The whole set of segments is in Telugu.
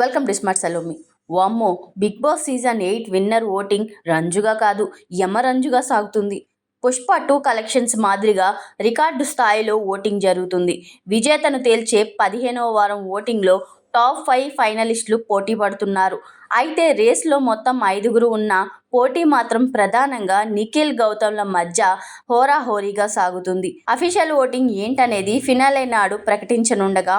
Welcome to smart Salomi. వామ్మో big boss season eight winner voting రంజుగా కాదు యమరంజుగా సాగుతుంది. పుష్ప టూ కలెక్షన్స్ మాదిరిగా రికార్డు స్థాయిలో ఓటింగ్ జరుగుతుంది. విజేతను తేల్చే పదిహేనవ వారం ఓటింగ్లో టాప్ ఫైవ్ ఫైనలిస్టులు పోటీ పడుతున్నారు. అయితే రేస్లో మొత్తం ఐదుగురు ఉన్న పోటీ మాత్రం ప్రధానంగా నిఖిల్ గౌతమ్ల మధ్య హోరాహోరీగా సాగుతుంది. అఫీషియల్ ఓటింగ్ ఏంటనేది ఫినాలే నాడు ప్రకటించనుండగా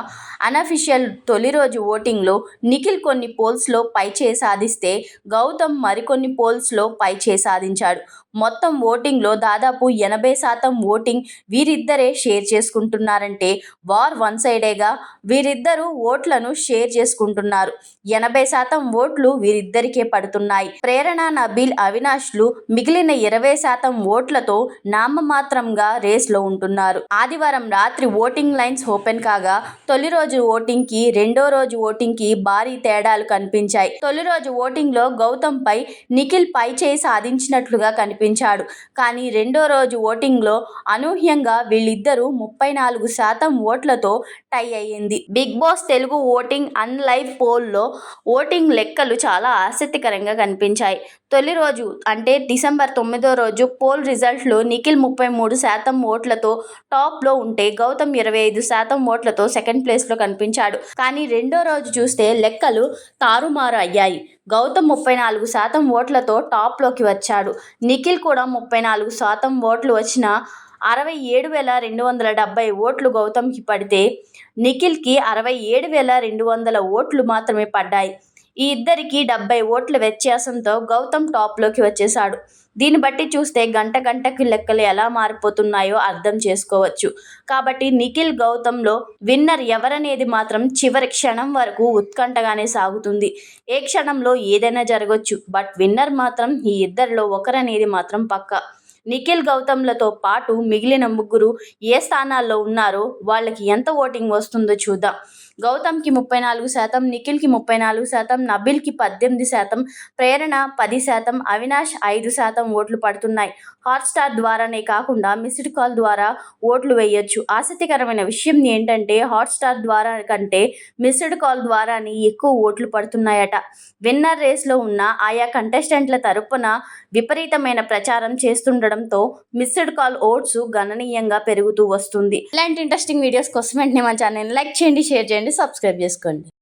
అనఫిషియల్ తొలి రోజు ఓటింగ్లో నిఖిల్ కొన్ని పోల్స్లో పైచే సాధిస్తే గౌతమ్ మరికొన్ని పోల్స్లో పైచే సాధించాడు. మొత్తం ఓటింగ్లో దాదాపు ఎనభై శాతం ఓటింగ్ వీరిద్దరే షేర్ చేసుకుంటున్నారంటే వార్ వన్ సైడేగా వీరిద్దరూ ఓట్లను షేర్ చేసుకుంటున్నారు. ఎనభై శాతం ఓట్లు వీరిద్దరికే పడుతున్నాయి. ప్రేరణ నబీల్ అవినాష్లు మిగిలిన ఇరవై శాతం ఓట్లతో నామమాత్రంగా రేస్లో ఉంటున్నారు. ఆదివారం రాత్రి ఓటింగ్ లైన్స్ ఓపెన్ కాగా తొలి రోజు ఓటింగ్కి రెండో రోజు ఓటింగ్కి భారీ తేడాలు కనిపించాయి. తొలి రోజు ఓటింగ్లో గౌతమ్ పై నిఖిల్ పై చేయి సాధించినట్లుగా కనిపించాడు. కానీ రెండో రోజు ఓటింగ్లో అనూహ్యంగా వీళ్ళిద్దరూ ముప్పై నాలుగు శాతం ఓట్లతో టై అయ్యింది. బిగ్ బాస్ తెలుగు ఓటింగ్ అన్లైవ్ పోల్లో ఓటింగ్ లెక్కలు చాలా ఆసక్తికరంగా కనిపించాయి. తొలి రోజు అంటే డిసెంబర్ తొమ్మిదో రోజు పోల్ రిజల్ట్లో నిఖిల్ ముప్పై మూడు శాతం ఓట్లతో టాప్లో ఉంటే గౌతమ్ ఇరవై ఐదు శాతం ఓట్లతో సెకండ్ ప్లేస్లో కనిపించాడు. కానీ రెండో రోజు చూస్తే లెక్కలు తారుమారు అయ్యాయి గౌతమ్ ముప్పై నాలుగు శాతం ఓట్లతో టాప్లోకి వచ్చాడు. నిఖిల్ కూడా ముప్పై నాలుగు శాతం ఓట్లు వచ్చిన అరవై ఏడు వేల రెండు వందల డెబ్బై ఓట్లు గౌతమ్కి పడితే నిఖిల్కి అరవై ఏడు వేల రెండు వందల ఓట్లు మాత్రమే పడ్డాయి. ఈ ఇద్దరికి డెబ్బై ఓట్ల వ్యత్యాసంతో గౌతమ్ టాప్లోకి వచ్చేశాడు. దీన్ని బట్టి చూస్తే గంట గంటకి లెక్కలు ఎలా మారిపోతున్నాయో అర్థం చేసుకోవచ్చు. కాబట్టి నిఖిల్ గౌతమ్లో విన్నర్ ఎవరనేది మాత్రం చివరి క్షణం వరకు ఉత్కంఠగానే సాగుతుంది. ఏ క్షణంలో ఏదైనా జరగవచ్చు బట్ విన్నర్ మాత్రం ఈ ఇద్దరిలో ఒకరనేది మాత్రం పక్కా. నిఖిల్ గౌతమ్లతో పాటు మిగిలిన ముగ్గురు ఏ స్థానాల్లో ఉన్నారో వాళ్ళకి ఎంత ఓటింగ్ వస్తుందో చూద్దాం. గౌతమ్కి ముప్పై నాలుగు శాతం నిఖిల్కి ముప్పై నాలుగు శాతం నబిల్కి పద్దెనిమిది శాతం ప్రేరణ పది శాతం అవినాష్ ఐదు శాతం ఓట్లు పడుతున్నాయి. హాట్స్టార్ ద్వారానే కాకుండా మిస్డ్ కాల్ ద్వారా ఓట్లు వేయొచ్చు. ఆసక్తికరమైన విషయం ఏంటంటే హాట్స్టార్ ద్వారా కంటే మిస్డ్ కాల్ ద్వారానే ఎక్కువ ఓట్లు పడుతున్నాయట. విన్నర్ రేస్లో ఉన్న ఆయా కంటెస్టెంట్ల తరపున విపరీతమైన ప్రచారం ఉండడంతో మిస్డ్ కాల్ ఓట్స్ గణనీయంగా పెరుగుతూ వస్తుంది. ఇలాంటి ఇంట్రెస్టింగ్ వీడియోస్ కోసం వెంటనే మా ఛానల్ లైక్ చేయండి షేర్ చేయండి సబ్స్క్రైబ్ చేసుకోండి.